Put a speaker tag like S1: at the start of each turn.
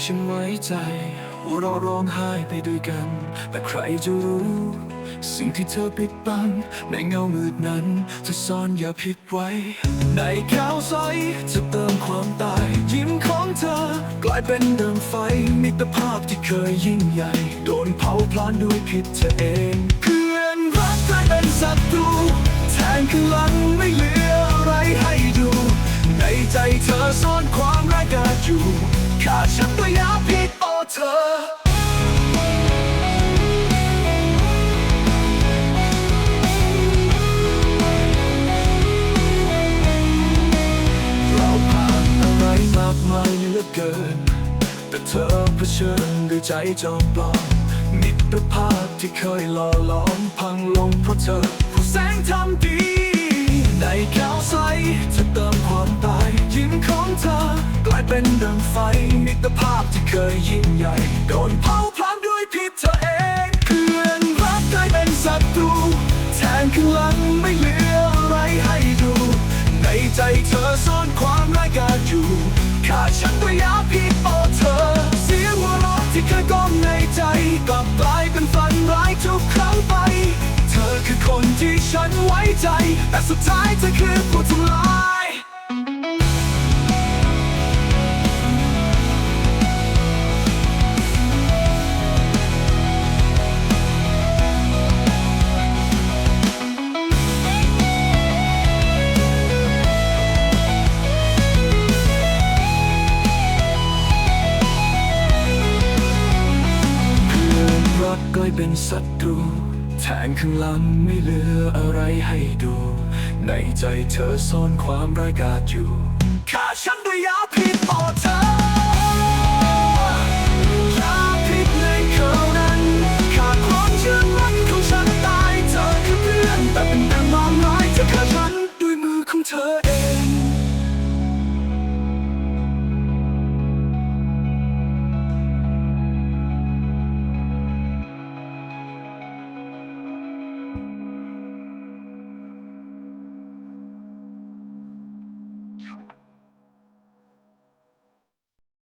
S1: ที่ฉันไว้ใจว่าเราร้องไห้ไปด้วยกัน แต่ใครจะรู้ สิ่งที่เธอปิดบัง ในเงามืดนั้นจะซ่อนอย่าผิดไว้ ในข่าวใสจะเติมความตาย ยิ้มของเธอ กลายเป็นเดิมไฟมิตรภาพที่เคยยิ่งใหญ่ โดนเผาพลานด้วยผิดเธอเองเพื่อนรักกลายเป็นศัตรูแทนข้างหลังไม่เหลืออะไรให้ดู ในใจเธอซ่อนความร้ายกาจอยู่ ขาฉันตัวยาพิษโอเธอเราผ่านอะไรมากมายเหลือเกิน แต่เธอเผชิญด้วยใจจอมปลอมมิตรภาพที่เคยหล่อหลอมพังลงเพราะเธอ ผู้แสงทำดี ในข่าวใสจะเติมความตายยิ้มของเธอ เป็นดังไฟมิตรภาพที่เคยยิ่งใหญ่ โดนเผาพลางด้วยพิษเธอเองเพื่อนรักกลายเป็นศัตรู แทนข้างหลังไม่เหลืออะไรให้ดู ในใจเธอซ่อนความร้ายกาจอยู่ขาดฉันด้วยยาพิษโอเธอ เสียงหัวเราะที่เคยก้องในใจกลับกลายเป็นฝันร้ายทุกครั้งไป เธอคือคนที่ฉันไว้ใจ แต่สุดท้ายเธอคือผู้ทำลาย เป็นศัตรูแทงข้างหลังไม่เหลืออะไรให้ดู ในใจเธอซ่อนความร้ายกาจอยู่